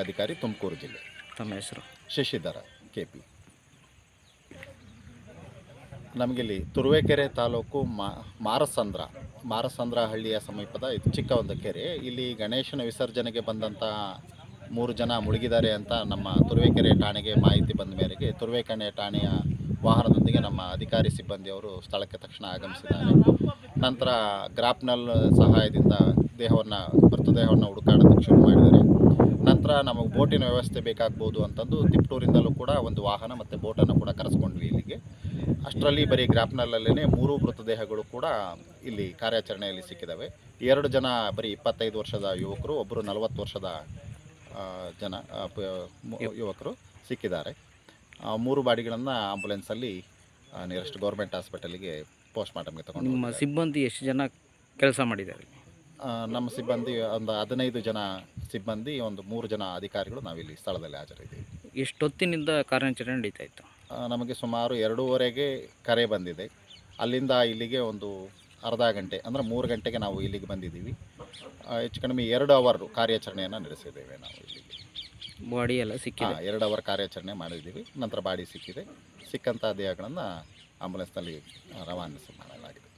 ಅಧಿಕಾರಿ ತುಮಕೂರು ಜಿಲ್ಲೆ. ತಮ್ಮ ಹೆಸರು? Shashidhara K P. ನಮಗಿಲ್ಲಿ ತುರುವೇಕೆರೆ ತಾಲೂಕು ಮಾ ಮಾರಸಂದ್ರ ಮಾರಸಂದ್ರ ಹಳ್ಳಿಯ ಸಮೀಪದ ಇದು ಚಿಕ್ಕ ಒಂದು ಕೆರೆ. ಇಲ್ಲಿ ಗಣೇಶನ ವಿಸರ್ಜನೆಗೆ ಬಂದಂಥ ಮೂರು ಜನ ಮುಳುಗಿದ್ದಾರೆ ಅಂತ ನಮ್ಮ ತುರುವೇಕೆರೆ ಠಾಣೆಗೆ ಮಾಹಿತಿ ಬಂದ ಮೇರೆಗೆ ತುರುವೇಕೆರೆ ಠಾಣೆಯ ವಾಹನದೊಂದಿಗೆ ನಮ್ಮ ಅಧಿಕಾರಿ ಸಿಬ್ಬಂದಿಯವರು ಸ್ಥಳಕ್ಕೆ ತಕ್ಷಣ ಆಗಮಿಸಿದ್ದಾರೆ. ನಂತರ ಗ್ರಾಪ್ನಲ್ ಸಹಾಯದಿಂದ ದೇಹವನ್ನು ಮೃತದೇಹವನ್ನು ಹುಡುಕಾಡೋದಕ್ಕೆ ಶುರು ಮಾಡಿದ್ದಾರೆ. ನಂತರ ನಮಗೆ ಬೋಟಿನ ವ್ಯವಸ್ಥೆ ಬೇಕಾಗ್ಬೋದು ಅಂತಂದು ತಿಪ್ಟೂರಿಂದಲೂ ಕೂಡ ಒಂದು ವಾಹನ ಮತ್ತು ಬೋಟನ್ನು ಕೂಡ ಕರೆಸ್ಕೊಂಡ್ವಿ ಇಲ್ಲಿಗೆ. ಅಷ್ಟರಲ್ಲಿ ಬರೀ ಗ್ರಾಪ್ನಲ್ಲೇ ಮೂರು ಮೃತದೇಹಗಳು ಕೂಡ ಇಲ್ಲಿ ಕಾರ್ಯಾಚರಣೆಯಲ್ಲಿ ಸಿಕ್ಕಿದ್ದಾವೆ ಎರಡು ಜನ ಬರೀ ಇಪ್ಪತ್ತೈದು ವರ್ಷದ ಯುವಕರು ಒಬ್ಬರು ನಲವತ್ತು ವರ್ಷದ ಜನ ಯುವಕರು ಸಿಕ್ಕಿದ್ದಾರೆ. ಮೂರು ಬಾಡಿಗಳನ್ನು ಆಂಬುಲೆನ್ಸಲ್ಲಿ ನಿಯರೆಸ್ಟ್ ಗೌರ್ಮೆಂಟ್ ಹಾಸ್ಪಿಟಲಿಗೆ ಪೋಸ್ಟ್ ಮಾರ್ಟಮ್ಗೆ ತಗೊಂಡು. ಸಿಬ್ಬಂದಿ ಎಷ್ಟು ಜನ ಕೆಲಸ ಮಾಡಿದ್ದಾರೆ? ನಮ್ಮ ಸಿಬ್ಬಂದಿ ಒಂದು ಹದಿನೈದು ಜನ ಸಿಬ್ಬಂದಿ ಒಂದು ಮೂರು ಜನ ಅಧಿಕಾರಿಗಳು ನಾವಿಲ್ಲಿ ಸ್ಥಳದಲ್ಲಿ ಹಾಜರಿದ್ದೀವಿ. ಎಷ್ಟೊತ್ತಿನಿಂದ ಕಾರ್ಯಾಚರಣೆ ನಡೀತಾ ಇತ್ತು ಆ, ನಮಗೆ ಸುಮಾರು ಎರಡೂವರೆಗೆ ಕರೆ ಬಂದಿದೆ. ಅಲ್ಲಿಂದ ಇಲ್ಲಿಗೆ ಒಂದು ಅರ್ಧ ಗಂಟೆ ಅಂದರೆ ಮೂರು ಗಂಟೆಗೆ ನಾವು ಇಲ್ಲಿಗೆ ಬಂದಿದ್ದೀವಿ. ಆ, ಹೆಚ್ಚು ಕಡಿಮೆ ಎರಡು ಅವರ್ ಕಾರ್ಯಾಚರಣೆಯನ್ನು ನಡೆಸಿದ್ದೇವೆ ನಾವು ಇಲ್ಲಿಗೆ. ಬಾಡಿ ಎಲ್ಲ ಸಿಕ್ಕಿದೆ? ಹಾಂ ಎರಡು ಅವರ್ ಕಾರ್ಯಾಚರಣೆ ಮಾಡಿದ್ದೀವಿ. ನಂತರ ಬಾಡಿ ಸಿಕ್ಕಿದೆ. ಸಿಕ್ಕಂಥ ದೇಹಗಳನ್ನು ಆಂಬುಲೆನ್ಸ್ನಲ್ಲಿ ರವಾನಿಸಿ ಮಾಡಲಾಗಿದೆ.